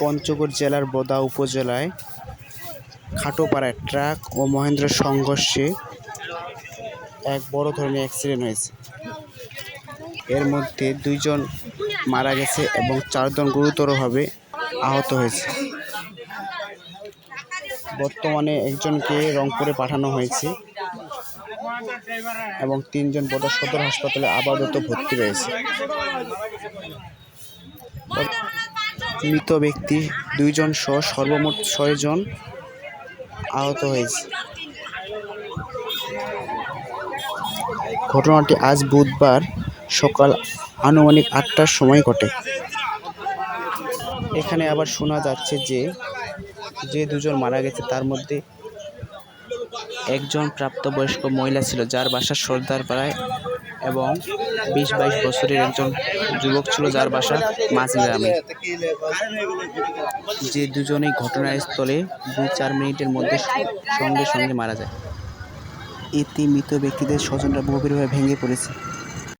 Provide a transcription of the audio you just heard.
পঞ্চগড় জেলার বোদা উপজেলায় খাটোপাড়ায় ট্রাক ও মহেন্দ্রের সংঘর্ষে এক বড় ধরনের অ্যাক্সিডেন্ট হয়েছে। এর মধ্যে দুইজন মারা গেছে এবং চারজন গুরুতরভাবে আহত হয়েছে। বর্তমানে একজনকে রংপুরে পাঠানো হয়েছে এবং তিনজন বোদা সদর হাসপাতালে আপাতত ভর্তি রয়েছে। মৃত ব্যক্তি দুইজন সহ সর্বমোট ছয়জন আহত হয়েছে। ঘটনাটি আজ বুধবার সকাল আনুমানিক আটটার সময় ঘটে। এখানে আবার শোনা যাচ্ছে যে যে দুজন মারা গেছে, তার মধ্যে একজন প্রাপ্তবয়স্ক মহিলা ছিল, যার বাসা সর্দার পাড়ায় এবং বিশ বাইশ বছরের একজন যুবক ছিল যার বাসা মাঝগ্রামে যে দুজনেই ঘটনাস্থলে দু চার মিনিটের মধ্যে সঙ্গে সঙ্গে মারা যায়। এতে মৃত ব্যক্তিদের স্বজনরা গভীরভাবে ভেঙে পড়েছে।